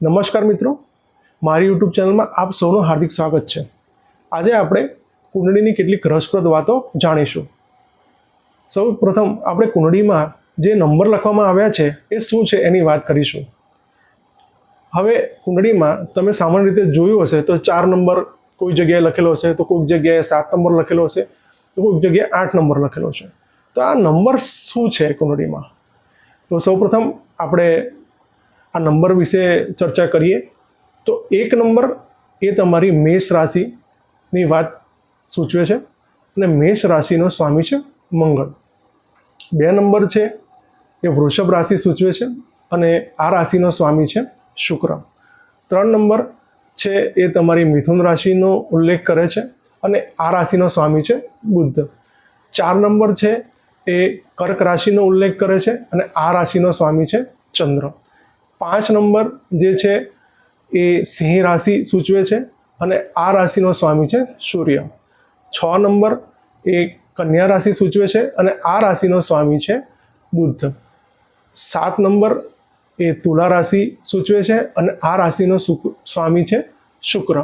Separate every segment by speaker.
Speaker 1: નમસ્કાર મિત્રો. મારી યુટ્યુબ ચેનલમાં આપ સૌનું હાર્દિક સ્વાગત છે. આજે આપણે કુંડળીની કેટલીક રસપ્રદ વાતો જાણીશું. સૌ પ્રથમ આપણે કુંડળીમાં જે નંબર લખવામાં આવ્યા છે એ શું છે એની વાત કરીશું. હવે કુંડળીમાં તમે સામાન્ય રીતે જોયું હશે તો ચાર નંબર કોઈ જગ્યાએ લખેલો હશે, તો કોઈક જગ્યાએ સાત નંબર લખેલો હશે, તો કોઈક જગ્યાએ આઠ નંબર લખેલો છે તો આ નંબર શું છે કુંડળીમાં? તો સૌપ્રથમ આપણે આ નંબર વિશે ચર્ચા કરીએ. તો એક નંબર એ તમારી મેષ રાશિની વાત સૂચવે છે અને મેષ રાશિનો સ્વામી છે મંગળ. બે નંબર છે એ વૃષભ રાશિ સૂચવે છે અને આ રાશિનો સ્વામી છે શુક્ર. ત્રણ નંબર છે એ તમારી મિથુન રાશિનો ઉલ્લેખ કરે છે અને આ રાશિનો સ્વામી છે બુદ્ધ ચાર નંબર છે એ કર્ક રાશિનો ઉલ્લેખ કરે છે અને આ રાશિનો સ્વામી છે ચંદ્ર. પાંચ નંબર જે છે એ સિંહ રાશિ સૂચવે છે અને આ રાશિનો સ્વામી છે સૂર્ય. છ નંબર એ કન્યા રાશિ સૂચવે છે અને આ રાશિનો સ્વામી છે બુદ્ધ સાત નંબર એ તુલા રાશિ સૂચવે છે અને આ રાશિનો સ્વામી છે શુક્ર.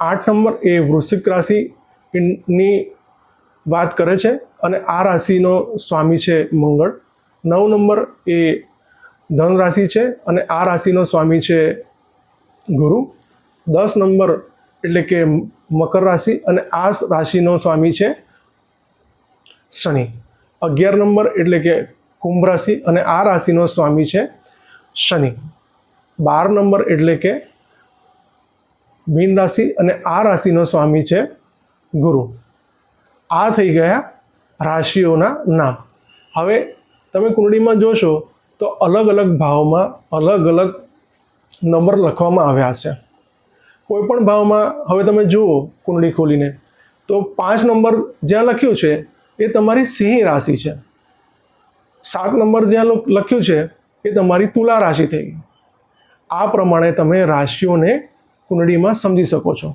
Speaker 1: આઠ નંબર એ વૃશ્ચિક રાશિની વાત કરે છે અને આ રાશિનો સ્વામી છે મંગળ. નવ નંબર એ ધન રાશિ છે અને આ રાશિનો સ્વામી છે ગુરુ. દસ નંબર એટલે કે મકર રાશિ અને આ રાશિનો સ્વામી છે શનિ. અગિયાર નંબર એટલે કે કુંભ રાશિ અને આ રાશિનો સ્વામી છે શનિ. બાર નંબર એટલે કે મીન રાશિ અને આ રાશિનો સ્વામી છે ગુરુ. આ થઈ ગયા રાશિઓના નામ. હવે તમે કુંડળીમાં જોશો તો અલગ અલગ ભાવમાં અલગ અલગ નંબર લખવામાં આવ્યા છે. કોઈ પણ ભાવમાં, હવે તમે જુઓ કુંડળી ખોલીને, તો પાંચ નંબર જ્યાં લખ્યું છે એ તમારી સિંહ રાશિ છે. સાત નંબર જ્યાં લખ્યું છે એ તમારી તુલા રાશિ થઈ ગઈ. આ પ્રમાણે તમે રાશિઓને કુંડળીમાં સમજી શકો છો.